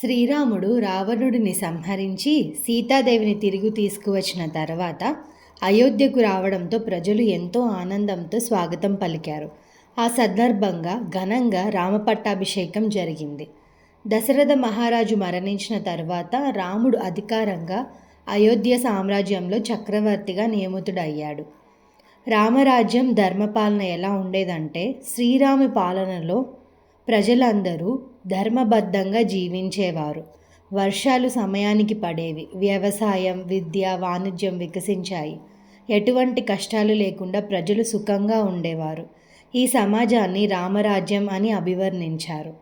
శ్రీరాముడు రావణుడిని సంహరించి సీతాదేవిని తిరిగి తీసుకువచ్చిన తర్వాత అయోధ్యకు రావడంతో ప్రజలు ఎంతో ఆనందంతో స్వాగతం పలికారు. ఆ సందర్భంగా ఘనంగా రామపట్టాభిషేకం జరిగింది. దశరథ మహారాజు మరణించిన తర్వాత రాముడు అధికారంగా అయోధ్య సామ్రాజ్యంలో చక్రవర్తిగా నియమితుడయ్యాడు. రామరాజ్యం ధర్మపాలన ఎలా ఉండేదంటే శ్రీరామి పాలనలో ప్రజలందరూ ధర్మబద్ధంగా జీవించేవారు. వర్షాలు సమయానికి పడేవి. వ్యవసాయం విద్య వాణిజ్యం వికసించాయి. ఎటువంటి కష్టాలు లేకుండా ప్రజలు సుఖంగా ఉండేవారు. ఈ సమాజాన్ని రామరాజ్యం అని అభివర్ణించారు.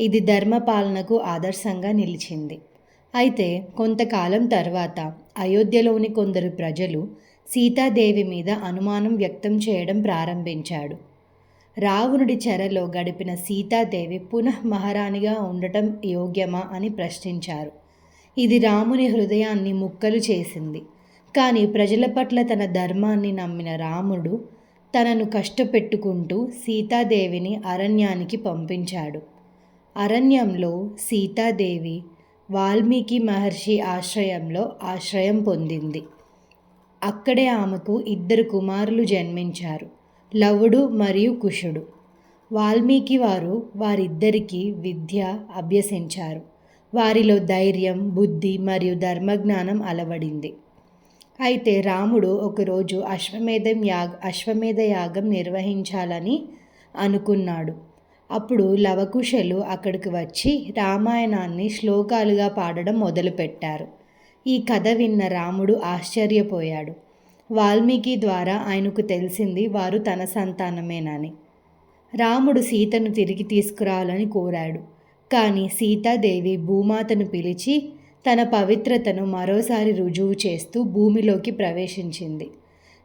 ఇది ధర్మపాలనకు ఆదర్శంగా నిలిచింది. అయితే కొంతకాలం తర్వాత అయోధ్యలోని కొందరు ప్రజలు సీతాదేవి మీద అనుమానం వ్యక్తం చేయడం ప్రారంభించాడు. రావణుడి చెరలో గడిపిన సీతాదేవి పునః మహారాణిగా ఉండటం యోగ్యమా అని ప్రశ్నించారు. ఇది రాముని హృదయాన్ని ముక్కలు చేసింది. కానీ ప్రజల పట్ల తన ధర్మాన్ని నమ్మిన రాముడు తనను కష్టపెట్టుకుంటూ సీతాదేవిని అరణ్యానికి పంపించాడు. అరణ్యంలో సీతాదేవి వాల్మీకి మహర్షి ఆశ్రయంలో ఆశ్రయం పొందింది. అక్కడే ఆమెకు ఇద్దరు కుమారులు జన్మించారు. లవుడు మరియు కుషుడు. వాల్మీకి వారు వారిద్దరికీ విద్య అభ్యసించారు. వారిలో ధైర్యం బుద్ధి మరియు ధర్మజ్ఞానం అలవడింది. అయితే రాముడు ఒకరోజు అశ్వమేధం యాగ అశ్వమేధ యాగం నిర్వహించాలని అనుకున్నాడు. అప్పుడు లవకుశలు అక్కడికి వచ్చి రామాయణాన్ని శ్లోకాలుగా పాడడం మొదలుపెట్టారు. ఈ కథ విన్న రాముడు ఆశ్చర్యపోయాడు. వాల్మీకి ద్వారా ఆయనకు తెలిసింది వారు తన సంతానమేనని. రాముడు సీతను తిరిగి తీసుకురావాలని కోరాడు. కానీ సీతాదేవి భూమాతను పిలిచి తన పవిత్రతను మరోసారి రుజువు చేస్తూ భూమిలోకి ప్రవేశించింది.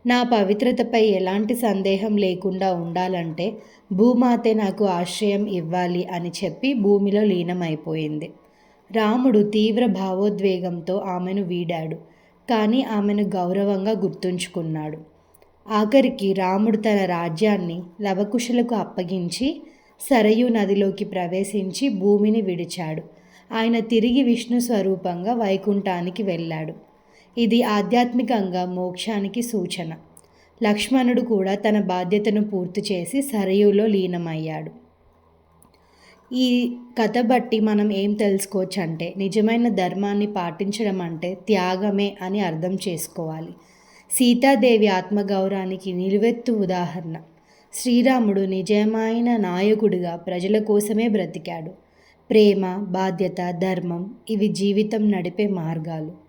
నా పవిత్రతపై ఎలాంటి సందేహం లేకుండా ఉండాలంటే భూమాతే నాకు ఆశ్రయం ఇవ్వాలి అని చెప్పి భూమిలో లీనమైపోయింది. రాముడు తీవ్ర భావోద్వేగంతో ఆమెను వీడాడు. కానీ ఆమెను గౌరవంగా గుర్తుంచుకున్నాడు. ఆఖరికి రాముడు తన రాజ్యాన్ని లవకుశలకు అప్పగించి సరయు నదిలోకి ప్రవేశించి భూమిని విడిచాడు. ఆయన తిరిగి విష్ణు స్వరూపంగా వైకుంఠానికి వెళ్ళాడు. ఇది ఆధ్యాత్మికంగా మోక్షానికి సూచన. లక్ష్మణుడు కూడా తన బాధ్యతను పూర్తి చేసి సరయులో లీనమయ్యాడు. ఈ కథ బట్టి మనం ఏం తెలుసుకోవచ్చు అంటే నిజమైన ధర్మాన్ని పాటించడం అంటే త్యాగమే అని అర్థం చేసుకోవాలి. సీతాదేవి ఆత్మగౌరవానికి నిలువెత్తు ఉదాహరణ. శ్రీరాముడు నిజమైన నాయకుడిగా ప్రజల కోసమే బ్రతికాడు. ప్రేమ బాధ్యత ధర్మం ఇవి జీవితం నడిపే మార్గాలు.